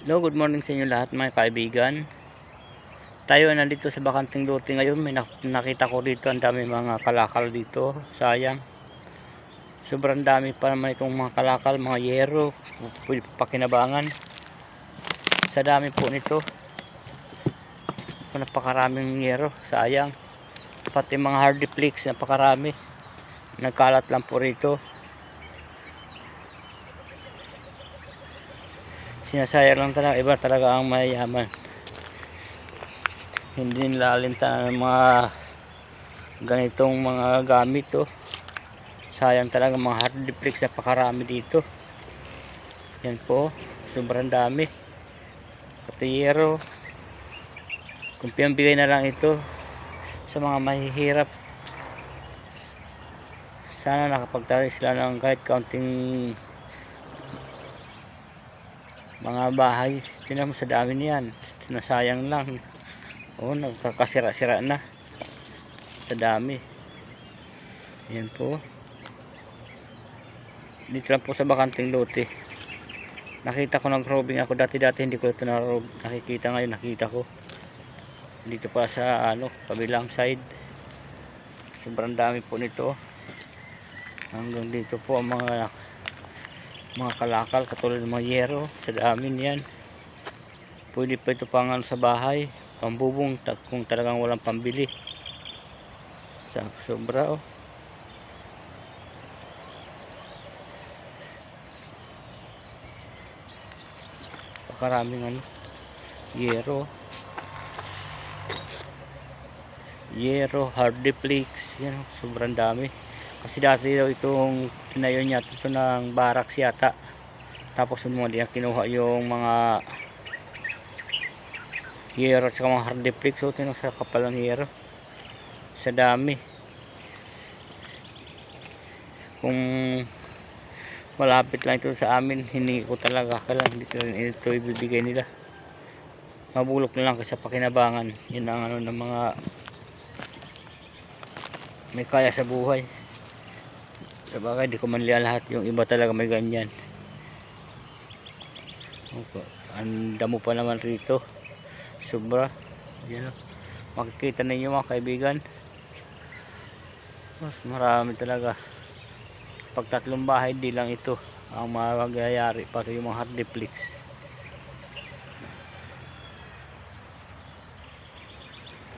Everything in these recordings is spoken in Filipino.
Hello, good morning sa inyo lahat mga kaibigan. Tayo nandito sa bakanting lote ngayon. May nak- nakita ko dito ang dami mga kalakal dito. Sayang. Sobrang dami pa naman itong mga kalakal, mga yero, pakinabangan. Sa dami po nito. Napakaraming yero, sayang. Pati mga hardiplex, napakarami. Nagkalat lang po rito. Sinasayang lang talaga. Iba talaga ang mayayaman. Hindi nila alinta ng mga ganitong mga gamit oh. sayang talaga mga hard duplex na pakarami dito. Yan po sobrang dami. Katiyero kung pinambigay na lang ito sa mga mahihirap sana nakapagtali sila ng kahit kaunting mga bahay tinan mo sa dami niyan. Nasayang lang. Oh nagkakasira-sira na. Sa dami. Yan po. Dito lang po sa bakanting lote. Nakita ko nag robing ako. Dati-dati hindi ko ito na nakikita ngayon. Nakita ko. Dito pa sa ano kabilang side. Sobrang dami po nito. Hanggang dito po ang mga mga kalakal katulad ng mga yero sa dami niyan pwede pa ito pangan sa bahay pambubong kung talagang walang pambili. Sa sobra oh. Pakaraming ano yero. Yero hardiplex yan oh, sobrang dami kasi dati daw itong tinayo niya ito ng barracks yata. Tapos mga diyan kinuha yung mga hero at saka mga hardiplex so tinong sa kapalang hero sa dami. Kung malapit lang ito sa amin hiningi ko talaga kailan hindi ito ibibigay nila. Mabulok na lang kasi sa pakinabangan. Yun ang ano ng mga may kaya sa buhay Sabagay, di ko man liya lahat. Yung iba talaga may ganyan. Ang damo pa naman rito. Sobra. Yan o. Makikita ninyo mga kaibigan. Mas marami talaga. Pag tatlong bahay, di lang ito ang magyayari. Pati yung mga hardiplex.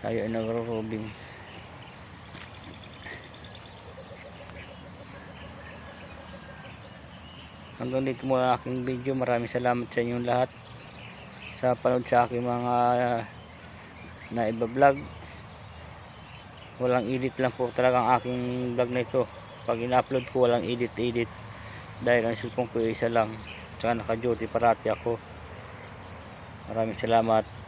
Tayo ay nagro-robing. Hanggang dito ang aking video. Maraming salamat sa inyong lahat sa panood sa aking mga na iba vlog walang edit lang po talaga ang aking vlog na ito. Pag in-upload ko walang edit edit. Dahil ang cellphone ko isa lang. Tsaka naka duty parati ako. Maraming salamat